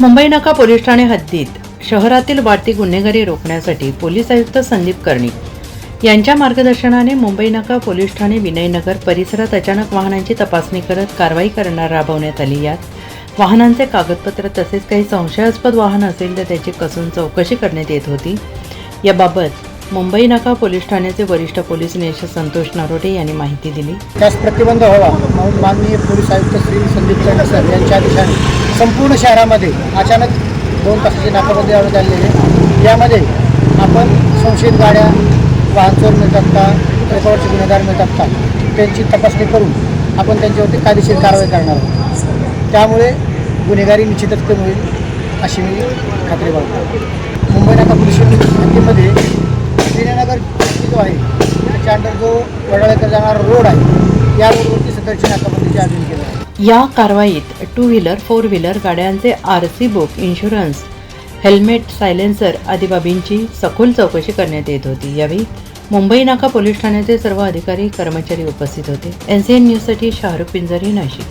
मुंबई नाका पोलीस ठाणे हद्दीत. शहरातील वाढती गुन्हेगारी रोखण्यासाठी पोलीस आयुक्त संदीप कर्णिक. यांच्या मार्गदर्शनाने मुंबई नाका पोलीस ठाणे विनयनगर परिसरात अचानक वाहनांची तपासणी करत कारवाई करणार राबवण्यात आली यात. वाहनांचे कागदपत्र तसेच काही संशयास्पद वाहन असेल तर त्याची कसून चौकशी करण्यात येत होती. याबाबत मुंबई नाका पोलीस ठाण्याचे वरिष्ठ पोलीस निरीक्षक संतोष नरोटे यांनी माहिती दिली. त्यास प्रतिबंध व्हावा म्हणून माननीय पोलीस आयुक्त श्री संदीप सर? यांच्या दिशाने. संपूर्ण शहरामध्ये अचानक दोन तासाची नाकाबंदी लावण्यात आलेली आहे. यामध्ये आपण संशयित गाड्या वाहन चोर मिळतात का रेकॉर्डचे गुन्हेगार मिळतात का त्यांची तपासणी करून आपण त्यांच्यावरती कायदेशीर कारवाई करणार आहोत. त्यामुळे गुन्हेगारी निश्चितच कमी होईल अशी मी खात्री बाळगतो. मुंबई नाका पोलीस हद्दीमध्ये विनयनगर जो आहे त्याच्या अंडर जो वडाळ्याकडे जाणारा रोड आहे या रोडवरती सदरची नाकाबंदीचे आयोजन केलं आहे. या कारवाईत टू व्हीलर फोर व्हीलर गाड्यांचे R C book insurance helmet silencer आदी बाबींची सखोल चौकशी करण्यात येत होती. यावेळी मुंबई नाका पोलीस ठाण्याचे सर्व अधिकारी कर्मचारी उपस्थित होते. एन सी एन न्यूजसाठी शाहरुख पिंजरी नाशिक.